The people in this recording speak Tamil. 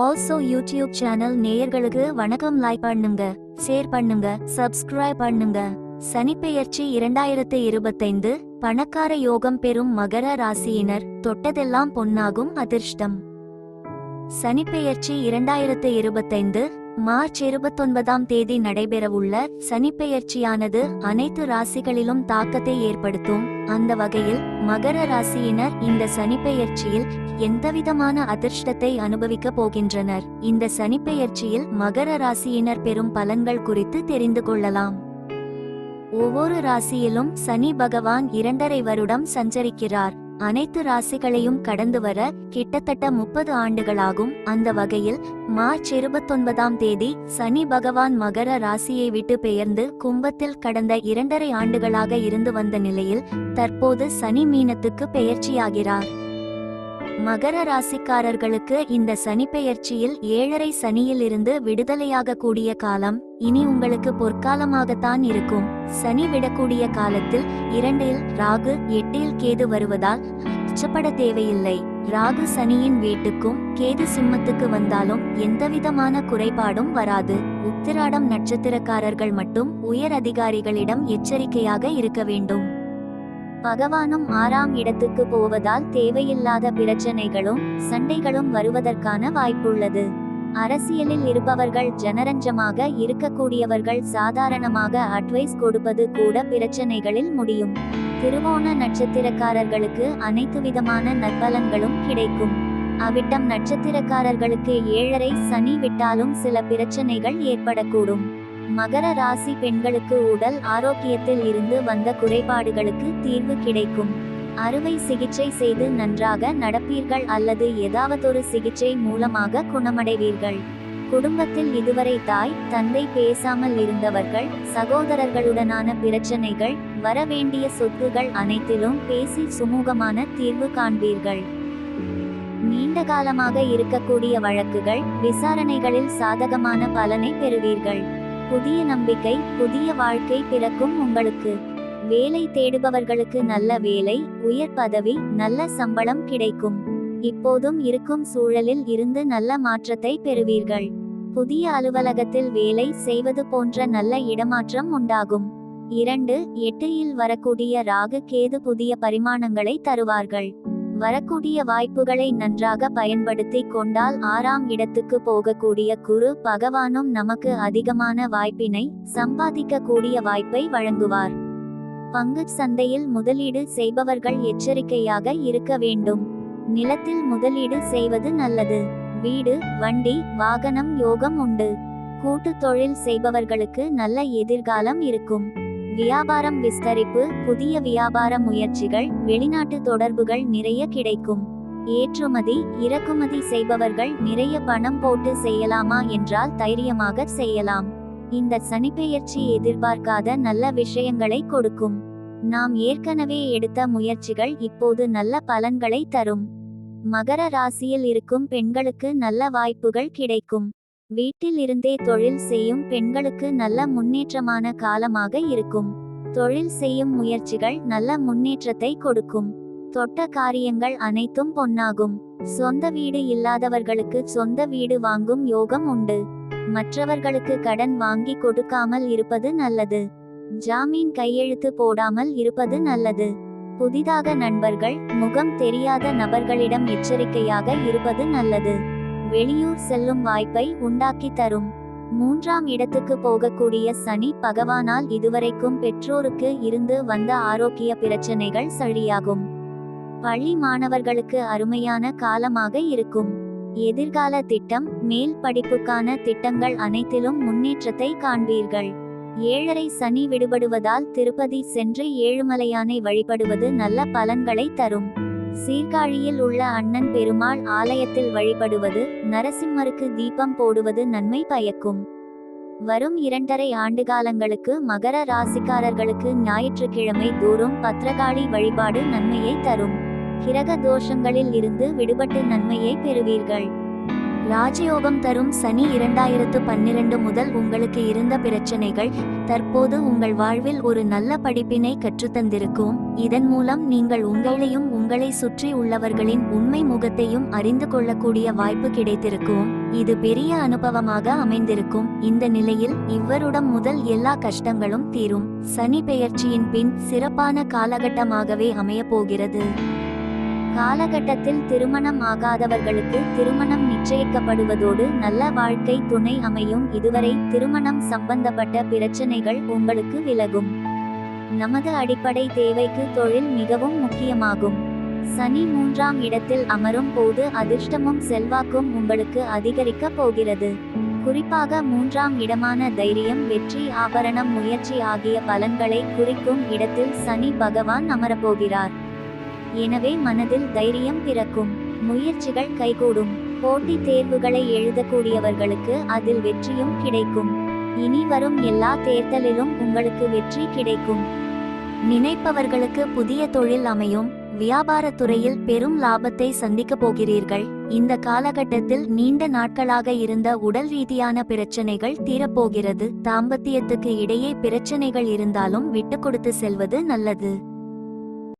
ஆல்சோ யூடியூப் சேனல் நேயர்களுக்கு வணக்கம். லைக் பண்ணுங்க ஷேர் பண்ணுங்க சப்ஸ்கிரைப் பண்ணுங்க. சனிப்பெயர்ச்சி இரண்டாயிரத்து இருபத்தைந்து பணக்கார யோகம் பெறும் மகர ராசியினர். தொட்டதெல்லாம் பொன்னாகும் அதிர்ஷ்டம். சனிப்பெயர்ச்சி இரண்டாயிரத்து இருபத்தைந்து மார்ச் இருபத்தொன்பதாம் தேதி நடைபெறவுள்ள சனிப்பெயர்ச்சியானது அனைத்து ராசிகளிலும் தாக்கத்தை ஏற்படுத்தும். அந்த வகையில் மகர ராசியினர் இந்த சனிப்பெயர்ச்சியில் எந்தவிதமான அதிர்ஷ்டத்தை அனுபவிக்க போகின்றனர். இந்த சனிப்பெயர்ச்சியில் மகர ராசியினர் பெறும் பலன்கள் குறித்து தெரிந்து கொள்ளலாம். ஒவ்வொரு ராசியிலும் சனி பகவான் இரண்டரை வருடம் சஞ்சரிக்கிறார். அனைத்து ராசிகளையும் கடந்து வர கிட்டத்தட்ட முப்பது ஆண்டுகளாகும். அந்த வகையில் மார்ச் இருபத்தொன்பதாம் தேதி சனி பகவான் மகர ராசியை விட்டு பெயர்ந்து கும்பத்தில் கடந்த இரண்டரை ஆண்டுகளாக இருந்து வந்த நிலையில் தற்போது சனி மீனத்துக்கு பெயர்ச்சியாகிறார். மகர ராசிக்காரர்களுக்கு இந்த சனி பெயர்ச்சியில் ஏழரை சனியிலிருந்து விடுதலையாக கூடிய காலம் இனி உங்களுக்கு பொற்காலமாகத்தான் இருக்கும். சனி விடக்கூடிய காலத்தில் இரண்டில் ராகு எட்டில் கேது வருவதால் அச்சப்பட தேவையில்லை. ராகு சனியின் வீட்டுக்கும் கேது சிம்மத்துக்கு வந்தாலும் எந்தவிதமான குறைபாடும் வராது. உத்திராடம் நட்சத்திரக்காரர்கள் மட்டும் உயர் அதிகாரிகளிடம் எச்சரிக்கையாக இருக்க வேண்டும். பகவானும் ஆறாம் இடத்துக்கு போவதால் தேவையில்லாத பிரச்சனைகளும் சண்டைகளும் வருவதற்கான வாய்ப்புள்ளது. அரசியலில் இருப்பவர்கள் ஜனரஞ்சமாக இருக்கக்கூடியவர்கள் சாதாரணமாக அட்வைஸ் கொடுப்பது கூட பிரச்சனைகளில் முடியும். திருவோண நட்சத்திரக்காரர்களுக்கு அனைத்து விதமான நற்பலன்களும் கிடைக்கும். அவ்விட்டம் நட்சத்திரக்காரர்களுக்கு ஏழரை சனி விட்டாலும் சில பிரச்சனைகள் ஏற்படக்கூடும். மகர ராசி பெண்களுக்கு உடல் ஆரோக்கியத்தில் இருந்து வந்த குறைபாடுகளுக்கு தீர்வு கிடைக்கும். அறுவை சிகிச்சை செய்து நன்றாக நடப்பீர்கள் அல்லது ஏதாவதொரு சிகிச்சை மூலமாக குணமடைவீர்கள். குடும்பத்தில் இதுவரை தாய் தந்தை பேசாமல் இருந்தவர்கள் சகோதரர்களுடனான பிரச்சனைகள் வரவேண்டிய சொத்துகள் அனைத்திலும் பேசி சுமூகமான தீர்வு காண்பீர்கள். நீண்ட காலமாக இருக்கக்கூடிய வழக்குகள் விசாரணைகளில் சாதகமான பலனை பெறுவீர்கள். புதிய நம்பிக்கை புதிய வாழ்க்கை பிறக்கும் உங்களுக்கு. வேலை தேடுபவர்களுக்கு நல்ல வேலை உயர் பதவி நல்ல சம்பளம் கிடைக்கும். இப்போதும் இருக்கும் சூழலில் இருந்து நல்ல மாற்றத்தை பெறுவீர்கள். புதிய அலுவலகத்தில் வேலை செய்வது போன்ற நல்ல இடமாற்றம் உண்டாகும். இரண்டு எட்டில் வரக்கூடிய ராகு கேது புதிய பரிமாணங்களை தருவார்கள். வரக்கூடிய வாய்ப்புகளை நன்றாக பயன்படுத்தி கொண்டால் ஆறாம் இடத்துக்கு போகக்கூடிய குரு பகவானும் நமக்கு அதிகமான வாய்ப்பினை சம்பாதிக்க கூடிய வாய்ப்பை வழங்குவார். பங்கு சந்தையில் முதலீடு செய்பவர்கள் எச்சரிக்கையாக இருக்க வேண்டும். நிலத்தில் முதலீடு செய்வது நல்லது. வீடு வண்டி வாகனம் யோகம் உண்டு. கூட்டு தொழில் செய்பவர்களுக்கு நல்ல எதிர்காலம் இருக்கும். வியாபாரம் விஸ்தரிப்பு புதிய வியாபார முயற்சிகள் வெளிநாட்டு தொடர்புகள் நிறைய கிடைக்கும். ஏற்றுமதி இறக்குமதி செய்பவர்கள் நிறைய பணம் போட்டு செய்யலாமா என்றால் தைரியமாக செய்யலாம். இந்த சனிப்பெயர்ச்சி எதிர்பார்க்காத நல்ல விஷயங்களை கொடுக்கும். நாம் ஏற்கனவே எடுத்த முயற்சிகள் இப்போது நல்ல பலன்களை தரும். மகர ராசியில் இருக்கும் பெண்களுக்கு நல்ல வாய்ப்புகள் கிடைக்கும். வீட்டில் இருந்தே தொழில் செய்யும் பெண்களுக்கு நல்ல முன்னேற்றமான காலமாக இருக்கும். தொழில் செய்யும் முயற்சிகள் நல்ல முன்னேற்றத்தை கொடுக்கும். தொட்ட காரியங்கள் அனைத்தும் பொன்னாகும். சொந்த வீடு இல்லாதவர்களுக்கு சொந்த வீடு வாங்கும் யோகம் உண்டு. மற்றவர்களுக்கு கடன் வாங்கி கொடுக்காமல் இருப்பது நல்லது. ஜாமீன் கையெழுத்து போடாமல் இருப்பது நல்லது. புதிதாக நண்பர்கள் முகம் தெரியாத நபர்களிடம் எச்சரிக்கையாக இருப்பது நல்லது. வெளியூர் செல்லும் வாய்ப்பை உண்டாக்கி தரும். மூன்றாம் இடத்துக்கு போகக்கூடிய சனி பகவானால் இதுவரைக்கும் பெற்றோருக்கு இருந்து வந்த ஆரோக்கிய பிரச்சனைகள் சரியாகும் பள்ளி மாணவர்களுக்கு அருமையான காலமாக இருக்கும். எதிர்கால திட்டம் மேல் படிப்புக்கான திட்டங்கள் அனைத்திலும் முன்னேற்றத்தை காண்பீர்கள். ஏழரை சனி விடுபடுவதால் திருப்பதி சென்று ஏழுமலையானை வழிபடுவது நல்ல பலன்களை தரும். சீர்காழியில் உள்ள அண்ணன் பெருமாள் ஆலயத்தில் வழிபடுவது நரசிம்மருக்கு தீபம் போடுவது நன்மை பயக்கும். வரும் இரண்டரை ஆண்டுகாலங்களுக்கு மகர ராசிக்காரர்களுக்கு ஞாயிற்றுக்கிழமை தூரும் பத்ரகாளி வழிபாடு நன்மையை தரும். கிரக தோஷங்களில் இருந்து விடுபட்டு நன்மையை பெறுவீர்கள். ராஜயோகம் தரும் சனி இரண்டாயிரத்து பன்னிரண்டு முதல் உங்களுக்கு இருந்த பிரச்சனைகள் தற்போது உங்கள் வாழ்வில் ஒரு நல்ல படிப்பினை கற்றுத்தந்திருக்கும். இதன் மூலம் நீங்கள் உங்களையும் உங்களை சுற்றி உள்ளவர்களின் உண்மை முகத்தையும் அறிந்து கொள்ளக்கூடிய வாய்ப்பு கிடைத்திருக்கும். இது பெரிய அனுபவமாக அமைந்திருக்கும். இந்த நிலையில் இவ்வருடம் முதல் எல்லா கஷ்டங்களும் தீரும். சனி பெயர்ச்சியின் பின் சிறப்பான காலகட்டமாகவே அமையப் போகிறது காலகட்டத்தில் திருமணம் ஆகாதவர்களுக்கு திருமணம் நிச்சயிக்கப்படுவதோடு நல்ல வாழ்க்கை துணை அமையும். இதுவரை திருமணம் சம்பந்தப்பட்ட பிரச்சனைகள் உங்களுக்கு விலகும். நமது அடிப்படை தேவைக்கு தொழில் மிகவும் முக்கியமாகும். சனி மூன்றாம் இடத்தில் அமரும் போது அதிர்ஷ்டமும் செல்வாக்கும் உங்களுக்கு அதிகரிக்க போகிறது. குறிப்பாக மூன்றாம் இடமான தைரியம் வெற்றி ஆபரணம் முயற்சி ஆகிய பலன்களை குறிக்கும் இடத்தில் சனி பகவான் அமரப்போகிறார் எனவே மனதில் தைரியம் பிறக்கும். முயற்சிகள் கைகூடும். போட்டி தேர்வுகளை எழுதக்கூடியவர்களுக்கு அதில் வெற்றியும் கிடைக்கும். இனி வரும் எல்லா தேர்தலிலும் உங்களுக்கு வெற்றி கிடைக்கும். நினைப்பவர்களுக்கு புதிய தொழில் அமையும். வியாபாரத்துறையில் பெரும் லாபத்தை சந்திக்கப் போகிறீர்கள். இந்த காலகட்டத்தில் நீண்ட நாட்களாக இருந்த உடல் ரீதியான பிரச்சனைகள் தீரப்போகிறது. தாம்பத்தியத்துக்கு இடையே பிரச்சனைகள் இருந்தாலும் விட்டு கொடுத்து செல்வது நல்லது.